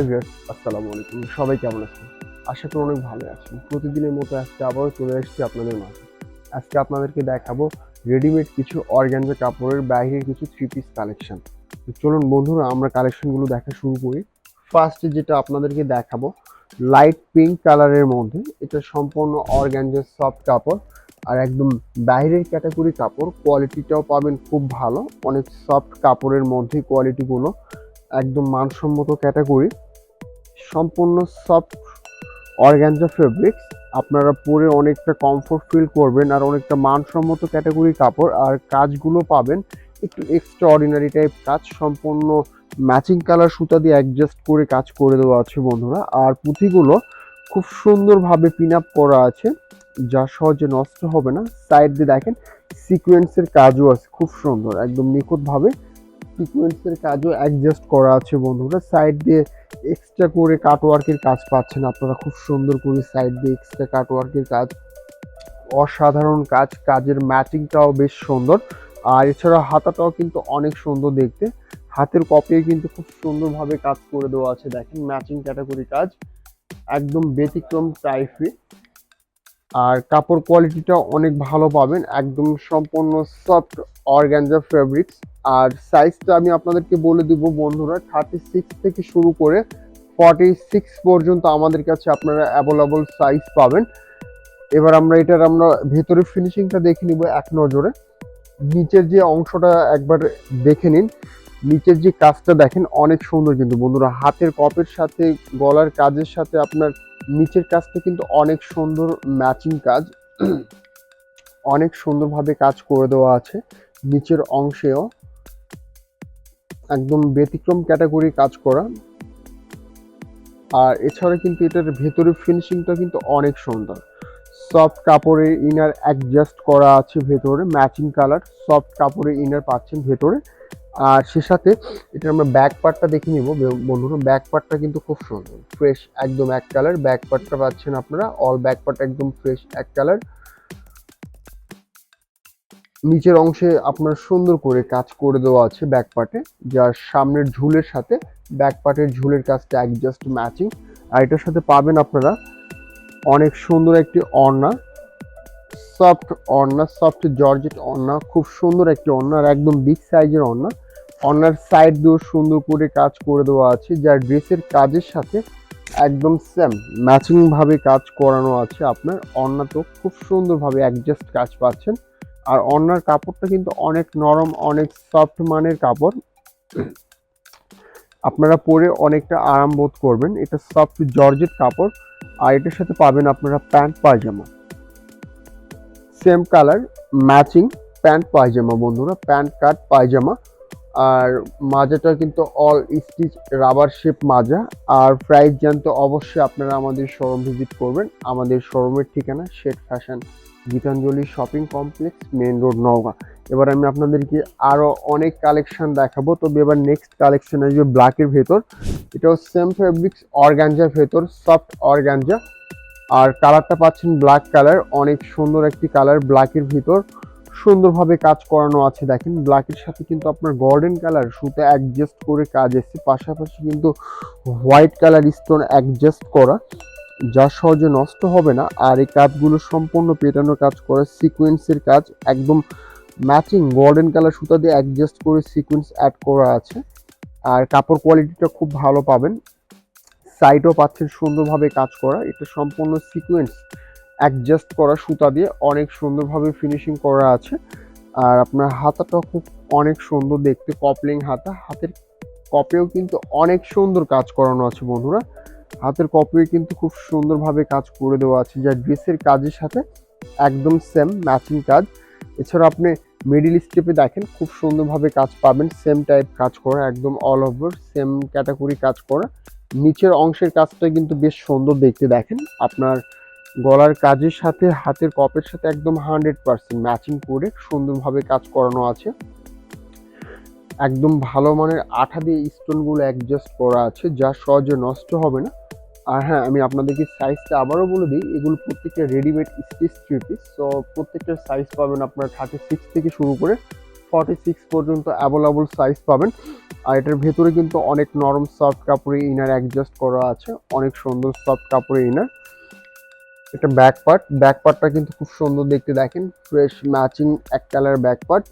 High viewers আসসালামু আলাইকুম। সবাই কেমন আছেন? আশা করি অনেক ভালো আছেন। প্রতিদিনের মতো আজকে আবারও চলে এসেছি আপনাদের মাঝে। আজকে আপনাদেরকে দেখাবো রেডিমেড কিছু অর্গ্যানজা কাপড়ের বাইরের কিছু থ্রি পিস কালেকশন চলুন বন্ধুরা, আমরা কালেকশনগুলো দেখা শুরু করি। ফার্স্টে যেটা আপনাদেরকে দেখাবো লাইট পিঙ্ক কালারের মধ্যে, এটা সম্পূর্ণ অর্গ্যানজার সফট কাপড়। আর একদম বাইরের ক্যাটাগরি কাপড় কোয়ালিটিটাও পাবেন খুব ভালো। অনেক সফট কাপড়ের মধ্যে কোয়ালিটিগুলো একদম মানসম্মত ক্যাটাগরি সম্পূর্ণ সফট অর্গ্যানজা ফেব্রিক্স আপনারা পরে অনেকটা কমফোর্ট ফিল করবেন আর অনেকটা মানসম্মত ক্যাটাগরি কাপড় আর কাজগুলো পাবেন। একটু এক্সট্রা অর্ডিনারি টাইপ কাজ, সম্পূর্ণ ম্যাচিং কালার সুতা দিয়ে অ্যাডজাস্ট করে কাজ করে দেওয়া আছে বন্ধুরা। আর পুঁথিগুলো খুব সুন্দরভাবে পিন আপ করা আছে, যা সহজে নষ্ট হবে না। সাইড দিয়ে দেখেন সিকোয়েন্সের কাজও আছে, খুব সুন্দর, একদম নিখুঁতভাবে সিকোয়েন্সের কাজও অ্যাডজাস্ট করা আছে বন্ধুরা সাইড দিয়ে এক্সট্রা করে কাটওয়ার্কের কাজ পাচ্ছেন আপনারা। খুব সুন্দর করে সাইড দিয়ে এক্সট্রা কাটওয়ার্কের কাজ। অসাধারণ কাজ, কাজের ম্যাচিংটাও বেশ সুন্দর। আর এছাড়া হাতাটাও কিন্তু অনেক সুন্দর দেখতে। হাতের কপিও কিন্তু খুব সুন্দরভাবে কাজ করে দেওয়া আছে। দেখেন ম্যাচিং ক্যাটাগরি কাজ। একদম ব্যতিক্রম টাইপে আর কাপড় কোয়ালিটিটা অনেক ভালো পাবেন। একদম সম্পূর্ণ সফট অর্গ্যানজা ফেব্রিক্স আর সাইজটা আমি আপনাদেরকে বলে দিব বন্ধুরা থার্টি সিক্স থেকে শুরু করে ফর্টি সিক্স পর্যন্ত আমাদের কাছে আপনারা অ্যাভেলেবল সাইজ পাবেন। এবার আমরা এটার আমরা ভেতরের ফিনিশিংটা দেখে নিব এক নজরে। নিচের যে অংশটা একবার দেখে নিন। নিচের যে কাজটা দেখেন, অনেক সুন্দর কিন্তু বন্ধুরা। হাতের কপের সাথে, গলার কাজের সাথে আপনার নিচের কাজটা কিন্তু অনেক সুন্দর ম্যাচিং কাজ। অনেক সুন্দরভাবে কাজ করে দেওয়া আছে। নিচের অংশেও একদম ব্যতিক্রম ক্যাটাগরি কাজ করা। আর এছাড়া কিন্তু এটার ভেতরের ফিনিশিংটা কিন্তু অনেক সুন্দর। সফট কাপড়ের ইনার অ্যাডজাস্ট করা আছে ভেতরে ম্যাচিং কালার সফট কাপড়ের ইনার পাচ্ছেন ভেতরে। আর সে সাথে এটা আমরা ব্যাক পার্টটা দেখে নিব। বন্ধুরা ব্যাক পার্টটা কিন্তু খুব সুন্দর। ফ্রেশ একদম এক কালার ব্যাক পার্টটা পাচ্ছেন আপনারা। অল ব্যাক পার্ট একদম ফ্রেশ এক কালার নিচের অংশে আপনার সুন্দর করে কাজ করে দেওয়া আছে ব্যাক পার্টে যার সামনের ঝুলের সাথে ব্যাক পার্টের ঝুলের কাজটা অ্যাডজাস্ট ম্যাচিং আর এটার সাথে পাবেন আপনারা অনেক সুন্দর একটি অর্ণা সফট অর্ণা সফট জর্জেট অর্ণা খুব সুন্দর একটি অর্ণা আর একদম বিগ সাইজের অর্ণা অর্ণার সাইড দিয়েও সুন্দর করে কাজ করে দেওয়া আছে, যার ড্রেসের কাজের সাথে একদম সেম ম্যাচিং ভাবে কাজ করানো আছে আপনার। অর্ণা তো খুব সুন্দরভাবে অ্যাডজাস্ট কাজ পাচ্ছেন। আর অন্যার কাপড়টা কিন্তু অনেক নরম, অনেক সফট মানের কাপড়। আপনারা পরে অনেকটা আরাম বোধ করবেন। এটা সফট জর্জেট কাপড়। আর এটার সাথে পাবেন আপনারা প্যান্ট, পায়জামা। সেম কালার ম্যাচিং প্যান্ট, পায়জামা বন্ধুরা। প্যান্ট, কাট, পায়জামা। আর মাজাটা কিন্তু অল স্টিচ রাবার শেপ মাজা। আর প্রাইস জানতে অবশ্যই আপনারা আমাদের শোরুম ভিজিট করবেন। আমাদের শোরুমের ঠিকানা Sheikh fashion Gitanjali shopping complex main road Naogaon. এবার আমি আপনাদেরকে আরও অনেক কালেকশন দেখাবো। তবে এবার নেক্সট কালেকশন আসবে ব্ল্যাকের ভেতর। এটাও সেম ফেব্রিক্স অর্গানজার ভেতর সফট অর্গানজা আর কালারটা পাচ্ছেন ব্ল্যাক কালার অনেক সুন্দর একটি কালার ব্ল্যাকের ভিতর। সুন্দরভাবে কাজ করানো আছে, দেখেন ব্ল্যাকের সাথে কিন্তু আপনার গোল্ডেন কালার সুতা অ্যাডজাস্ট করে কাজ এসছে, পাশাপাশি কিন্তু হোয়াইট কালার স্টোন অ্যাডজাস্ট করা, যা সহজে নষ্ট হবে না, আর এই কাজগুলো সম্পূর্ণ পেটানো কাজ করা সিকোয়েন্সের কাজ, একদম ম্যাচিং গোল্ডেন কালার সুতা দিয়ে অ্যাডজাস্ট করে সিকোয়েন্স অ্যাড করা আছে, আর কাপড় কোয়ালিটিটা খুব ভালো পাবেন সাইডও পাচ্ছেন সুন্দরভাবে কাজ করা, এটা সম্পূর্ণ সিকোয়েন্স অ্যাডজাস্ট করা সুতা দিয়ে অনেক সুন্দরভাবে ফিনিশিং করা আছে। আর আপনার হাতাটাও খুব অনেক সুন্দর দেখতে কপলিং হাতা। হাতের কপেও কিন্তু অনেক সুন্দর কাজ করানো আছে বন্ধুরা। হাতের কপিও কিন্তু খুব সুন্দরভাবে কাজ করে দেওয়া আছে। যা ড্রেসের কাজের সাথে একদম সেম ম্যাচিং কাজ। এছাড়া আপনি মিডিল স্টেপে দেখেন, খুব সুন্দরভাবে কাজ পাবেন। সেম টাইপ কাজ করা, একদম অল ওভার সেম ক্যাটাগরি কাজ করা। নিচের অংশের কাজটা কিন্তু বেশ সুন্দর দেখতে দেখেন। আপনার গলার কাজের সাথে, হাতের কপের সাথে একদম হান্ড্রেড পার্সেন্ট ম্যাচিং করে সুন্দরভাবে কাজ করানো আছে। একদম ভালো মানের আঠা দিয়ে স্টোনগুলো অ্যাডজাস্ট করা আছে, যা সহজে নষ্ট হবে না। আর হ্যাঁ আমি আপনাদেরকে সাইজটা আবারও বলে দিই, এগুলো প্রত্যেকটা readymade stitch three piece so প্রত্যেকটার সাইজ পাবেন আপনার থার্টি সিক্স থেকে শুরু করে ফর্টি সিক্স পর্যন্ত অ্যাভেলেবল সাইজ পাবেন। আর এটার ভেতরে কিন্তু অনেক নরম সফট কাপড়ে ইনার অ্যাডজাস্ট করা আছে, অনেক সুন্দর সফট কাপড়ে ইনার এটা ব্যাক পার্ট ব্যাক পার্টটা কিন্তু খুব সুন্দর দেখতে, দেখেন ফ্রেশ ম্যাচিং এক কালার ব্যাক পার্ট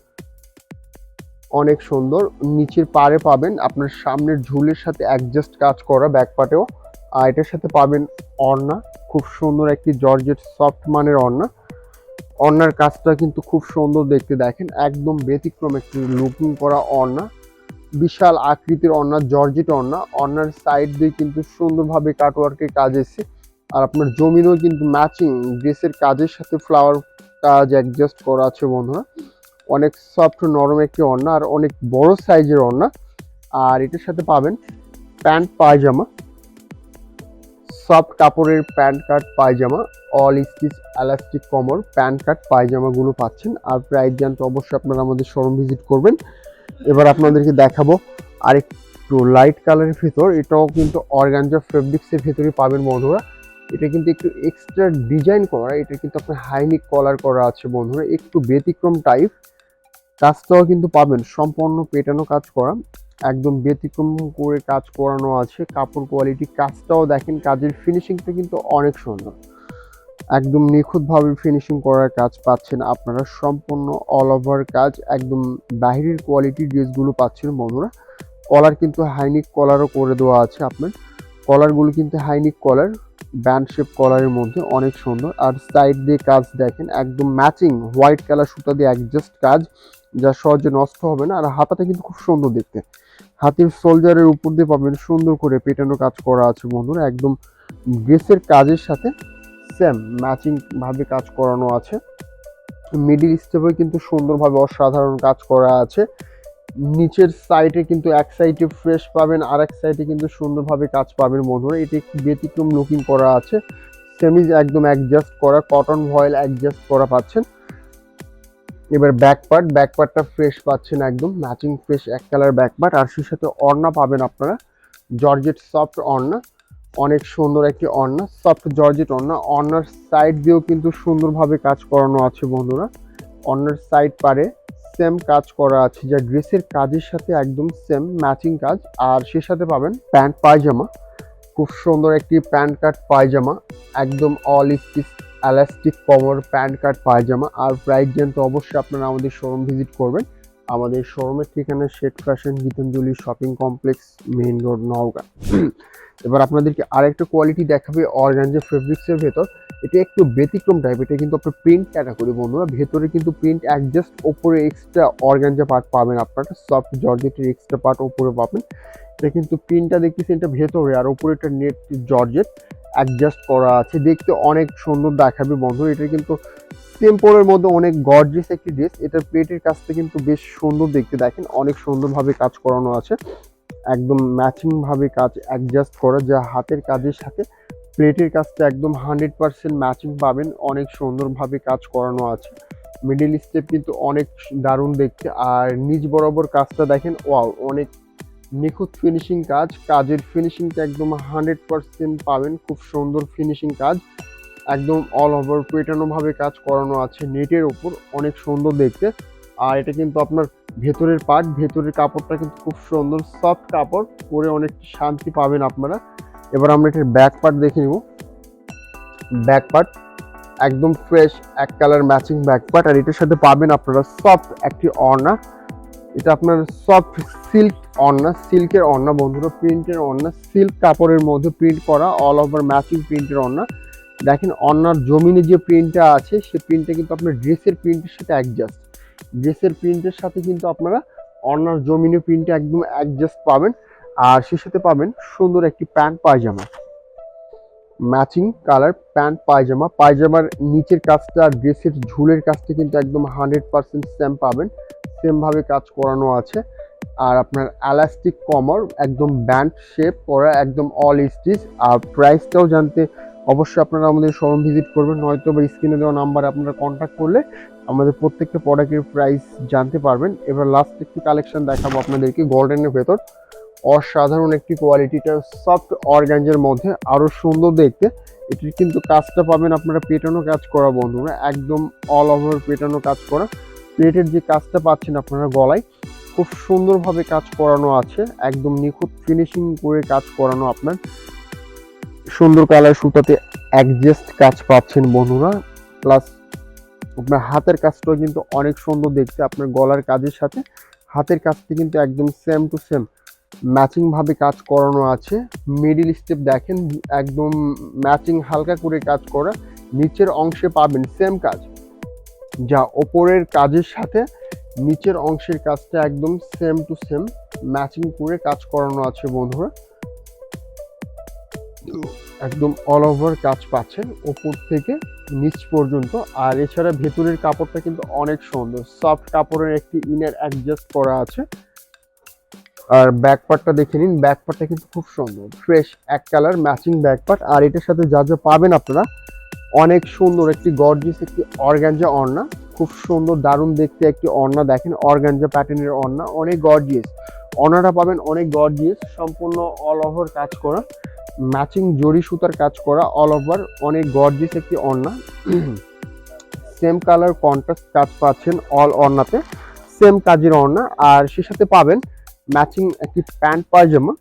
অনেক সুন্দর। নিচের পাড়ে পাবেন আপনার সামনের ঝুলের সাথে অ্যাডজাস্ট কাজ করা ব্যাক পার্টেও আর এটার সাথে পাবেন অর্ণা খুব সুন্দর একটি জর্জেট সফট মানের অর্ণা অর্ণার কাজটা কিন্তু খুব সুন্দর দেখতে, দেখেন, একদম ব্যতিক্রম একটি লুকিং করা অর্ণা বিশাল আকৃতির অর্ণা জর্জেট অর্ণা অর্ণার সাইড দিয়ে কিন্তু সুন্দরভাবে কাটওয়ার্কের কাজ এসেছে। আর আপনার জমিনও কিন্তু ম্যাচিং ড্রেসের কাজের সাথে ফ্লাওয়ার কাজ অ্যাডজাস্ট করা আছে বন্ধুরা। অনেক সফট নরম একটি অন্না আর অনেক বড় সাইজের অন্না আর এটার সাথে পাবেন প্যান্ট পায়জামা সফট কাপড়ের প্যান্ট কাট পায়জামা অল স্টিচ এলাস্টিক কমর প্যান্ট কাট পায়জামাগুলো পাচ্ছেন। আর প্রাইস জানতে অবশ্যই আপনারা আমাদের শোরুম ভিজিট করবেন। এবার আপনাদেরকে দেখাবো আরেকটু লাইট কালারের ভিতর। এটাও কিন্তু অর্গানজা ফেব্রিক্সের ভিতরে পাবেন বন্ধুরা। এটা কিন্তু একটু এক্সট্রা ডিজাইন করা, এটা কিন্তু আপনার হাইনিক কলার করা আছে বন্ধুরা, একটু ব্যতিক্রম টাইপ কাজটাও কিন্তু পাবেন, সম্পূর্ণ পেটানো কাজ করা, একদম ব্যতিক্রম করে কাজ করানো আছে, কাপড় কোয়ালিটি কাজটাও দেখেন, কাজের ফিনিশিংটা কিন্তু অনেক সুন্দর। একদম নিখুঁতভাবে ফিনিশিং করার কাজ পাচ্ছেন আপনারা, সম্পূর্ণ অল ওভার কাজ, একদম বাহিরের কোয়ালিটি ড্রেসগুলো পাচ্ছেন বন্ধুরা। কলার কিন্তু হাইনিক কলারও করে দেওয়া আছে আপনার কলারগুলো কিন্তু high neck collar band shape কলারের মধ্যে অনেক সুন্দর। আর সাইড দিয়ে কাজ দেখেন, একদম ম্যাচিং হোয়াইট কালার সুতা দিয়ে অ্যাডজাস্ট কাজ, যা সহজে নষ্ট হবে না। আর হাতাটা কিন্তু খুব সুন্দর দেখতে। হাতির সোলজারের উপর দিয়ে পাবেন সুন্দর করে পেটানো কাজ করা আছে বন্ধুরা। একদম ড্রেসের কাজের সাথে সেম ম্যাচিং ভাবে কাজ করানো আছে। মিডিল স্টেপে কিন্তু সুন্দরভাবে অসাধারণ কাজ করা আছে। নিচের সাইডে কিন্তু এক সাইডে ফ্রেশ পাবেন আর এক সাইডে কিন্তু সুন্দরভাবে কাজ পাবেন বন্ধুরা এটি একটু ব্যতিক্রম লুকিং করা আছে। সেমিজ একদম অ্যাডজাস্ট করা কটন ভয়েল অ্যাডজাস্ট করা পাচ্ছেন। এবার ব্যাক পার্ট ব্যাক ফ্রেশ পাচ্ছেন একদম ম্যাচিং ফ্রেশ এক কালার ব্যাক পার্ট আর সেই সাথে অর্ণা পাবেন আপনারা, জর্জেট সফট অর্ণা অনেক সুন্দর একটি অর্ণা সফট জর্জেট অর্ণা অর্ণার সাইড দিয়েও কিন্তু সুন্দরভাবে কাজ করানো আছে বন্ধুরা। অর্ণার সাইড পারে সেম কাজ করা আছে, যা ড্রেসের কাজের সাথে একদম সেম ম্যাচিং কাজ। আর সে সাথে পাবেন প্যান্ট পায়জামা, খুব সুন্দর একটি প্যান্ট কাট পায়জামা, একদম all stitch elastic cover pant cut পায়জামা। আর প্রাইস জানতে অবশ্যই আপনারা আমাদের শোরুম ভিজিট করবেন। আমাদের শোরুমের ঠিকানা Sheikh fashion Gitanjali shopping complex, main road, Naogaon. এবার আপনাদেরকে আরেকটা কোয়ালিটি দেখাবে অর্গানজা ফেব্রিক্সের ভেতর। এটা একটু ব্যতিক্রম টাইপ এটা কিন্তু আপনার প্রিন্ট ক্যাটাগরি বন্ধুরা। ভেতরে কিন্তু প্রিন্ট অ্যাডজাস্ট ওপরে এক্সট্রা অর্গানজা পার্ট পাবেন আপনারা সফট জর্জেটের এক্সট্রা পার্ট ওপরে পাবেন। এটা কিন্তু প্রিন্টটা দেখতেছি এটা ভেতরে, আর ওপরে এটা নেট জর্জেট অ্যাডজাস্ট করা আছে, দেখতে অনেক সুন্দর দেখাবে বন্ধু এটা কিন্তু সিম্পলের মধ্যে অনেক গর্জিয়াস একটি ড্রেস এটার প্লেটের কাজটা কিন্তু বেশ সুন্দর দেখতে দেখেন, অনেক সুন্দরভাবে কাজ করানো আছে। একদম ম্যাচিংভাবে কাজ অ্যাডজাস্ট করা, যা হাতের কাজের সাথে প্লেটের কাজটা একদম হান্ড্রেড পার্সেন্ট ম্যাচিং পাবেন। অনেক সুন্দরভাবে কাজ করানো আছে। মিডিল স্টেপ কিন্তু অনেক দারুণ দেখতে। আর নিচ বরাবর কাজটা দেখেন ওয়াও অনেক নিখুঁত ফিনিশিং কাজ। কাজের ফিনিশিংটা একদম হান্ড্রেড পার্সেন্ট পাবেন। খুব সুন্দর ফিনিশিং কাজ। একদম অল ওভার পেটানোভাবে কাজ করানো আছে নেটের ওপর। অনেক সুন্দর দেখতে। আর এটা কিন্তু আপনার ভেতরের পার্ট, ভেতরের কাপড়টা কিন্তু খুব সুন্দর সফট কাপড়, পরে অনেক শান্তি পাবেন আপনারা। এবার আমরা এটার ব্যাক পার্ট দেখে নিব। ব্যাক পার্ট একদম ফ্রেশ এক কালার ম্যাচিং ব্যাক পার্ট আর এটার সাথে পাবেন আপনারা সফট একটি অর্না এটা আপনার সফট সিল্ক অর্না সিল্কের অর্না বন্ধুরা প্রিন্টের অর্না সিল্ক কাপড়ের মধ্যে প্রিন্ট করা অল ওভার ম্যাচিং প্রিন্টের অর্না দেখেন অন্যার জমিনে যে প্রিন্টটা আছে, সে প্রিন্টটা কিন্তু আপনার ড্রেসের প্রিন্টের সাথে অ্যাডজাস্ট ড্রেসের প্রিন্টের সাথে কিন্তু আপনারা অন্যার জমিনে প্রিন্টে একদম অ্যাডজাস্ট পাবেন। আর সে সাথে পাবেন সুন্দর একটি প্যান্ট পায়জামা। ম্যাচিং কালার প্যান্ট পায়জামা। পায়জামার নিচের কাজটা আর ড্রেসের ঝুলের কাজটা কিন্তু একদম হান্ড্রেড পার্সেন্ট সেম পাবেন। সেমভাবে কাজ করানো আছে। আর আপনার এলাস্টিক কমার একদম ব্যান্ড শেপ করা একদম অল স্টিচ আর প্রাইসটাও জানতে অবশ্যই আপনারা আমাদের শোরুম ভিজিট করবেন। নয়তো বা স্ক্রিনে দেওয়া নাম্বারে আপনারা কন্ট্যাক্ট করলে আমাদের প্রত্যেকটা প্রোডাক্টের প্রাইস জানতে পারবেন। এবার লাস্ট একটি কালেকশন দেখাবো আপনাদেরকে গোল্ডেনের ভেতর। অসাধারণ একটি কোয়ালিটিটা সফট অর্গ্যাঞ্জের মধ্যে আরও সুন্দর দেখতে। এটির কিন্তু কাজটা পাবেন আপনারা পেটানো কাজ করা বন্ধুরা, একদম অল ওভার পেটানো কাজ করা। প্লেটের যে কাজটা পাচ্ছেন আপনারা গলায়, খুব সুন্দরভাবে কাজ করানো আছে, একদম নিখুঁত ফিনিশিং করে কাজ করানো আপনার। সুন্দর কালার সুতাতে অ্যাডজাস্ট কাজ পাচ্ছেন বন্ধুরা প্লাস আপনার হাতের কাজটাও কিন্তু অনেক সুন্দর দেখতে, আপনার গলার কাজের সাথে। হাতের কাজটি কিন্তু একদম সেম টু সেম ম্যাচিং ভাবে কাজ করানো আছে। মিডিল স্টেপ দেখেন, একদম ম্যাচিং হালকা করে কাজ করা। নিচের অংশে পাবেন সেম কাজ। যা ওপরের কাজের সাথে নিচের অংশের কাজটা একদম সেম টু সেম ম্যাচিং করে কাজ করানো আছে বন্ধুরা। একদম অল ওভার কাজ পাচ্ছেন। ওপর থেকে নিচ পর্যন্ত। আর এছাড়া ভেতরের কাপড়টা কিন্তু অনেক সুন্দর। সফট কাপড়ের একটি ইনার অ্যাডজাস্ট করা আছে। আর ব্যাক পার্টটা দেখে নিন। ব্যাক পার্টটা কিন্তু খুব সুন্দর। ফ্রেশ এক কালার ম্যাচিং ব্যাক পার্ট আর এটার সাথে যা যা পাবেন আপনারা, অনেক সুন্দর একটি গর্জিয়াস একটি অর্গানজা অর্ণা খুব সুন্দর, দারুণ দেখতে একটি অর্ণা দেখেন। অর্গানজা প্যাটার্নের অর্ণা অনেক গর্জিয়াস অর্ণাটা পাবেন অনেক গর্জিয়াস সম্পূর্ণ অল ওভার কাজ করা। ম্যাচিং জরি সুতার কাজ করা অল ওভার অনেক গর্জিয়াস একটি অর্ণা সেম কালার কন্ট্রাস্ট কাজ পাচ্ছেন অল অর্ণাতে সেম কাজের অর্ণা আর সে সাথে পাবেন ম্যাচিং একটি প্যান্ট পায়জামা।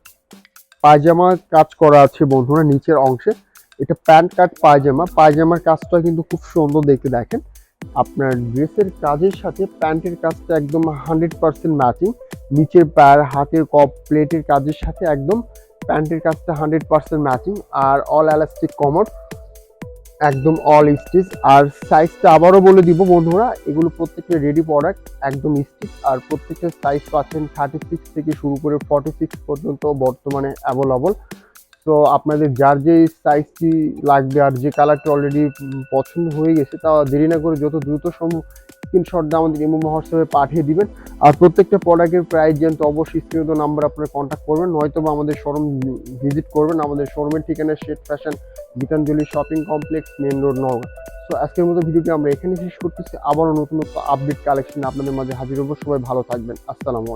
পায়জামা কাজ করা আছে বন্ধুরা নিচের অংশে। এটা প্যান্ট কাট পায়জামা। পায়জামার কাজটা কিন্তু খুব সুন্দর দেখতে দেখেন। আপনার ড্রেসের কাজের সাথে প্যান্টের কাজটা একদম হান্ড্রেড পার্সেন্ট ম্যাচিং নিচের পায়ের, হাতের কপ প্লেটের কাজের সাথে একদম প্যান্টের কাজটা হান্ড্রেড পার্সেন্ট ম্যাচিং আর অল এলাস্টিক কমর একদম অল স্টিচ আর সাইজটা আবারও বলে দিব বন্ধুরা, এগুলো প্রত্যেকটা রেডি প্রোডাক্ট একদম স্টিচ আর প্রত্যেকটা সাইজ পাচ্ছেন থার্টি সিক্স থেকে শুরু করে ফর্টি সিক্স পর্যন্ত বর্তমানে অ্যাভেলেবল তো আপনাদের যার যে সাইজটি লাগবে আর যে কালারটি অলরেডি পছন্দ হয়ে গেছে, তা দেরি না করে যত দ্রুত সম্ভব স্ক্রিনশটটা আমাদের ইমো হোয়াটসঅ্যাপে পাঠিয়ে দিবেন। আর প্রত্যেকটা প্রোডাক্টের প্রাইস জানতে অবশ্যই স্ক্রিনত নাম্বার আপনারা কন্ট্যাক্ট করবেন নয়তো বা আমাদের শোরুম ভিজিট করবেন। আমাদের শোরুমের ঠিকানা Sheikh fashion Gitanjali shopping complex main road Naogaon. So আজকের মতো ভিডিওটি আমরা এখানে শেষ করতেছি। আবারও নতুন নতুন আপডেট কালেকশন আপনাদের মাঝে হাজির হব। সবাই ভালো থাকবেন। আসসালামু আলাইকুম।